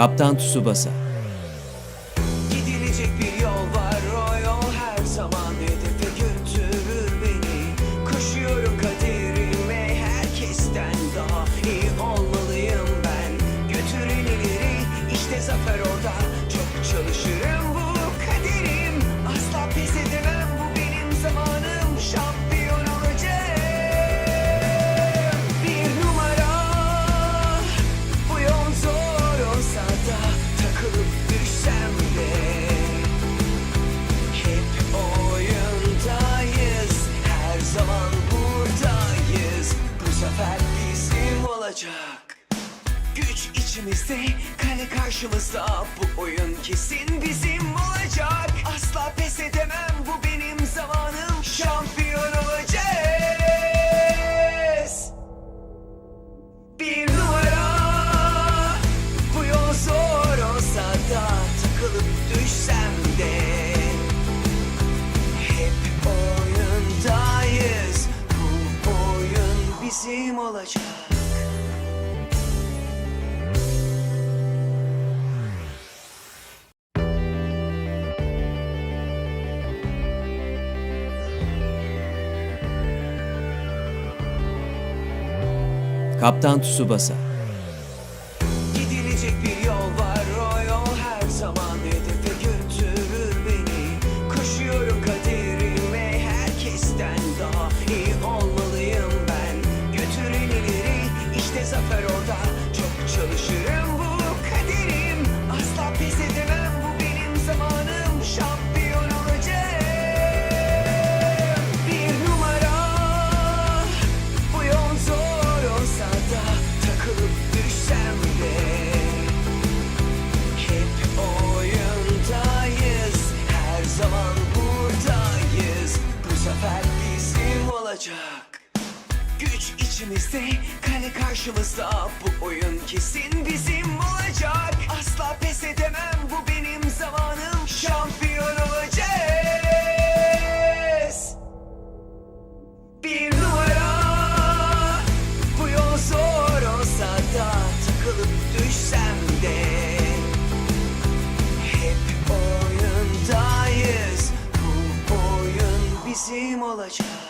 Kaptan Tsubasa Güç içimizde, kale karşımızda. Bu oyun kesin bizim olacak. Asla pes edemem, bu benim zamanım. Şampiyon olacağız. Bir numara. Bu yol zor olsa da Takılıp düşsem de. Hep oyundayız. Bu oyun bizim olacak Kaptan Tsubasa. Gidilecek bir yol Güç içimizde, kale karşımızda. Bu oyun kesin bizim olacak. Asla pes edemem, bu benim zamanım. Şampiyon olacağız. Bir numara. Bu yol zor olsa da Takılıp düşsem de. Hep oyundayız. Bu oyun bizim olacak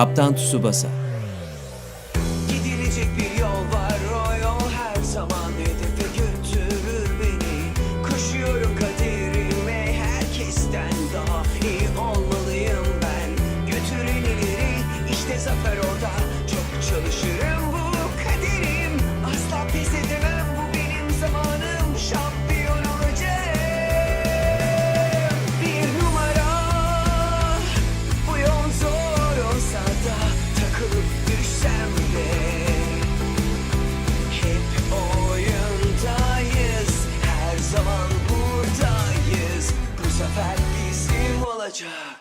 Kaptan Tsubasa